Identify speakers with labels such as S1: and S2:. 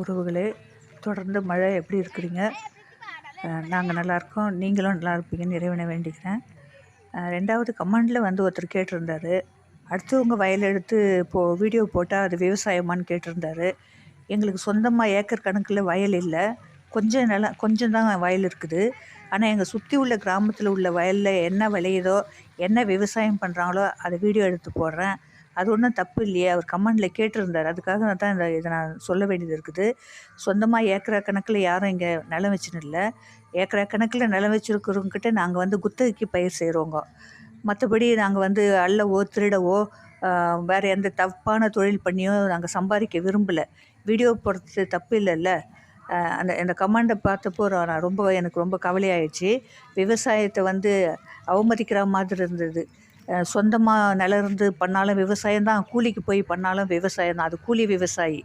S1: உறவுகளே தொடர்ந்து மழை எப்படி இருக்கிறீங்க? நாங்கள் நல்லாயிருக்கோம் நீங்களும் நல்லா இருப்பீங்கன்னு இறைவனை வேண்டிக்கிறேன். ரெண்டாவது கமெண்டில் வந்து ஒருத்தர் கேட்டிருந்தார். அடுத்தவங்க வயல் எடுத்து போ வீடியோ போட்டால் அது விவசாயமானு கேட்டிருந்தாரு. எங்களுக்கு சொந்தமாக ஏக்கர் கணக்கில் வயல் இல்லை. கொஞ்சம் நிலம் கொஞ்சம் தான் வயல் இருக்குது. ஆனால் எங்கள் சுற்றி உள்ள கிராமத்தில் உள்ள வயலில் என்ன விளையுதோ என்ன விவசாயம் பண்ணுறாங்களோ அதை வீடியோ எடுத்து போடுறேன். அது ஒன்றும் தப்பு இல்லையே. அவர் கமெண்டில் கேட்டிருந்தார். அதுக்காக தான் இந்த இதை நான் சொல்ல வேண்டியது இருக்குது. சொந்தமாக ஏக்கரா கணக்கில் யாரும் இங்கே நிலம் வச்சுன்னு இல்லை. ஏக்கரா கணக்கில் நிலம் வச்சுருக்கிறவங்கக்கிட்ட நாங்கள் வந்து குத்தகைக்கு பயிர் செய்கிறோங்க மற்றபடி நாங்கள் வந்து அள்ளவோ திருடவோ வேறு எந்த தப்பான தொழில் பண்ணியோ நாங்கள் சம்பாதிக்க விரும்பலை. வீடியோ போடுறது தப்பு இல்லைல்ல. அந்த அந்த கமாண்டை பார்த்தப்போ நான் ரொம்ப எனக்கு ரொம்ப கவலையாயிடுச்சு. விவசாயத்தை வந்து அவமதிக்கிற மாதிரி இருந்தது. சொந்தமாக நிலம் இருந்து பண்ணாலும் விவசாயம் தான் கூலிக்கு போய் பண்ணாலும் விவசாயம் தான் அது கூலி விவசாயி.